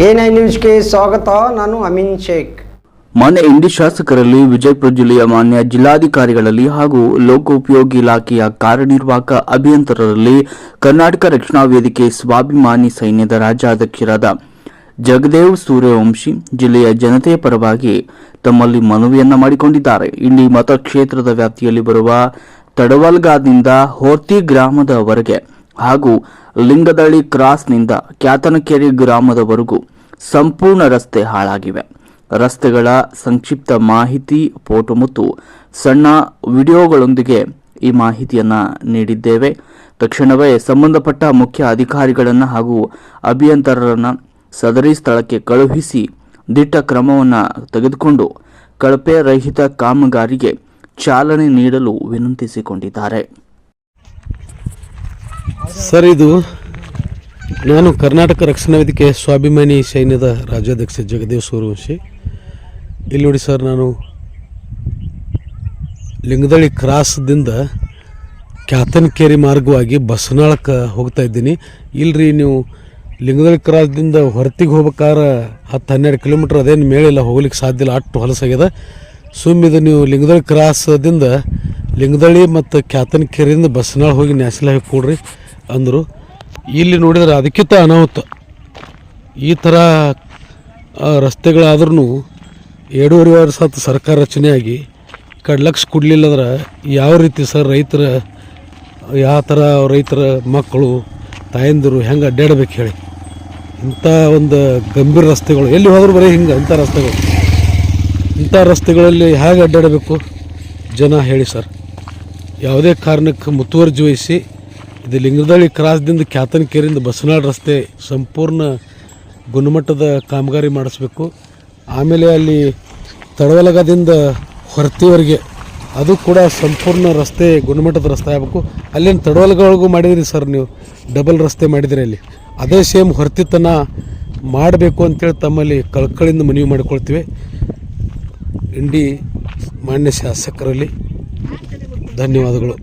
Nine ನ್ಯೂಸ್ಗೆ ಸ್ವಾಗತ, ನಾನು ಅಮಿನ್ ಶೇಖ್. ಮಾನ್ಯ ಇಂಡಿ ಶಾಸಕರಲ್ಲಿ ವಿಜಯಪುರ ಜಿಲ್ಲೆಯ ಮಾನ್ಯ ಜಿಲ್ಲಾಧಿಕಾರಿಗಳಲ್ಲಿ ಹಾಗೂ ಲೋಕೋಪಯೋಗಿ ಇಲಾಖೆಯ ಕಾರ್ಯನಿರ್ವಾಹಕ ಅಭಿಯಂತರರಲ್ಲಿ ಕರ್ನಾಟಕ ರಕ್ಷಣಾ ವೇದಿಕೆ ಸ್ವಾಭಿಮಾನಿ ಸೈನ್ಯದ ರಾಜ್ಯಾಧ್ಯಕ್ಷರಾದ ಜಗದೇವ್ ಸೂರ್ಯವಂಶಿ ಜಿಲ್ಲೆಯ ಜನತೆಯ ಪರವಾಗಿ ತಮ್ಮಲ್ಲಿ ಮನವಿಯನ್ನ ಮಾಡಿಕೊಂಡಿದ್ದಾರೆ. ಇಂಡಿ ಮತಕ್ಷೇತ್ರದ ವ್ಯಾಪ್ತಿಯಲ್ಲಿ ಬರುವ ತಡವಲ್ಗಾದಿಂದ ಹೋರ್ತಿ ಗ್ರಾಮದವರೆಗೆ ಹಾಗೂ ಲಿಂಗದಳ್ಳಿ ಕ್ರಾಸ್ನಿಂದ ಕ್ಯಾತನಕೆರೆ ಗ್ರಾಮದವರೆಗೂ ಸಂಪೂರ್ಣ ರಸ್ತೆ ಹಾಳಾಗಿವೆ. ರಸ್ತೆಗಳ ಸಂಕ್ಷಿಪ್ತ ಮಾಹಿತಿ, ಫೋಟೋ ಮತ್ತು ಸಣ್ಣ ವಿಡಿಯೋಗಳೊಂದಿಗೆ ಈ ಮಾಹಿತಿಯನ್ನು ನೀಡಿದ್ದೇವೆ. ತಕ್ಷಣವೇ ಸಂಬಂಧಪಟ್ಟ ಮುಖ್ಯ ಅಧಿಕಾರಿಗಳನ್ನು ಹಾಗೂ ಅಭಿಯಂತರರನ್ನು ಸದರಿ ಸ್ಥಳಕ್ಕೆ ಕಳುಹಿಸಿ ದಿಟ್ಟ ಕ್ರಮವನ್ನು ತೆಗೆದುಕೊಂಡು ಕಳಪೆ ರಹಿತ ಕಾಮಗಾರಿಗೆ ಚಾಲನೆ ನೀಡಲು ವಿನಂತಿಸಿಕೊಂಡಿದ್ದಾರೆ. ಸರ್, ಇದು ನಾನು ಕರ್ನಾಟಕ ರಕ್ಷಣಾ ವೇದಿಕೆ ಸ್ವಾಭಿಮಾನಿ ಸೈನ್ಯದ ರಾಜ್ಯಾಧ್ಯಕ್ಷ ಜಗದೇವ್ ಸೂರ್ಯವಂಶಿ. ಇಲ್ಲಿ ನೋಡಿ ಸರ್, ನಾನು ಲಿಂಗದಳ್ಳಿ ಕ್ರಾಸ್ದಿಂದ ಕ್ಯಾತನಕೇರಿ ಮಾರ್ಗವಾಗಿ ಬಸನಾಳಕ್ಕೆ ಹೋಗ್ತಾ ಇದ್ದೀನಿ. ಇಲ್ಲರಿ ನೀವು ಲಿಂಗದಳ್ಳಿ ಕ್ರಾಸ್ದಿಂದ ಹೊರತಿಗೆ ಹೋಗ್ಬೇಕಾದ್ರೆ ಹತ್ತು ಹನ್ನೆರಡು ಕಿಲೋಮೀಟ್ರ್ ಅದೇನು ಮೇಳಿಲ್ಲ, ಹೋಗ್ಲಿಕ್ಕೆ ಸಾಧ್ಯ ಇಲ್ಲ, ಅಷ್ಟು ಹೊಲಸಾಗ್ಯದ. ಸುಮ್ಮಿದು ನೀವು ಲಿಂಗದಳ್ಳಿ ಕ್ರಾಸ್ದಿಂದ ಲಿಂಗದಳ್ಳಿ ಮತ್ತು ಕ್ಯಾತನ್ಕೇರಿಯಿಂದ ಬಸ್ನಾಳ ಹೋಗಿ ನ್ಯಾಷನಲ್ ಹೈವೇ ಕೊಡ್ರಿ. ಅಂದರು, ಇಲ್ಲಿ ನೋಡಿದ್ರೆ ಅದಕ್ಕಿಂತ ಅನಾಹುತ. ಈ ಥರ ರಸ್ತೆಗಳಾದ್ರೂ ಎರಡೂವರೆ ವರ್ಷ ಆತು ಸರ್ಕಾರ ರಚನೆಯಾಗಿ ಕಡ್ಲಕ್ಷ ಕೊಡಲಿಲ್ಲ ಅಂದ್ರೆ ಯಾವ ರೀತಿ ಸರ್ ರೈತರ, ಯಾವ ಥರ ರೈತರ ಮಕ್ಕಳು, ತಾಯಂದಿರು ಹೆಂಗೆ ಅಡ್ಡಾಡ್ಬೇಕು ಹೇಳಿ. ಇಂಥ ಒಂದು ಗಂಭೀರ ರಸ್ತೆಗಳು, ಎಲ್ಲಿ ಹೋದ್ರೂ ಬರೀ ಹಿಂಗೆ ಇಂಥ ರಸ್ತೆಗಳು. ಇಂಥ ರಸ್ತೆಗಳಲ್ಲಿ ಹೇಗೆ ಅಡ್ಡಾಡಬೇಕು? ಜನ ಹೇಳಿ ಸರ್. ಯಾವುದೇ ಕಾರಣಕ್ಕೆ ಮುತುವರ್ಜಿ ವಹಿಸಿ ಇದು ಲಿಂಗದಳ್ಳಿ ಕ್ರಾಸ್ದಿಂದ ಕ್ಯಾತನಕೇರಿಂದ ಬಸನಾಳ್ ರಸ್ತೆ ಸಂಪೂರ್ಣ ಗುಣಮಟ್ಟದ ಕಾಮಗಾರಿ ಮಾಡಿಸ್ಬೇಕು. ಆಮೇಲೆ ಅಲ್ಲಿ ತಡವಲಗದಿಂದ ಹೊರತಿವರೆಗೆ ಅದು ಕೂಡ ಸಂಪೂರ್ಣ ರಸ್ತೆ ಗುಣಮಟ್ಟದ ರಸ್ತೆ ಆಗಬೇಕು. ಅಲ್ಲಿನ ತಡವಲಗಳಿಗೂ ಮಾಡಿದ್ರಿ ಸರ್ ನೀವು? ಡಬಲ್ ರಸ್ತೆ ಮಾಡಿದ್ರಿ ಅಲ್ಲಿ. ಅದೇ ಸೇಮ್ ಹೊರತಿತನ ಮಾಡಬೇಕು ಅಂತೇಳಿ ತಮ್ಮಲ್ಲಿ ಕಳ್ಕಳಿಂದ ಮನವಿ ಮಾಡಿಕೊಳ್ತೀವಿ. ಇಂಡಿ ಮಾನ್ಯ ಶಾಸಕರಲ್ಲಿ ಧನ್ಯವಾದಗಳು.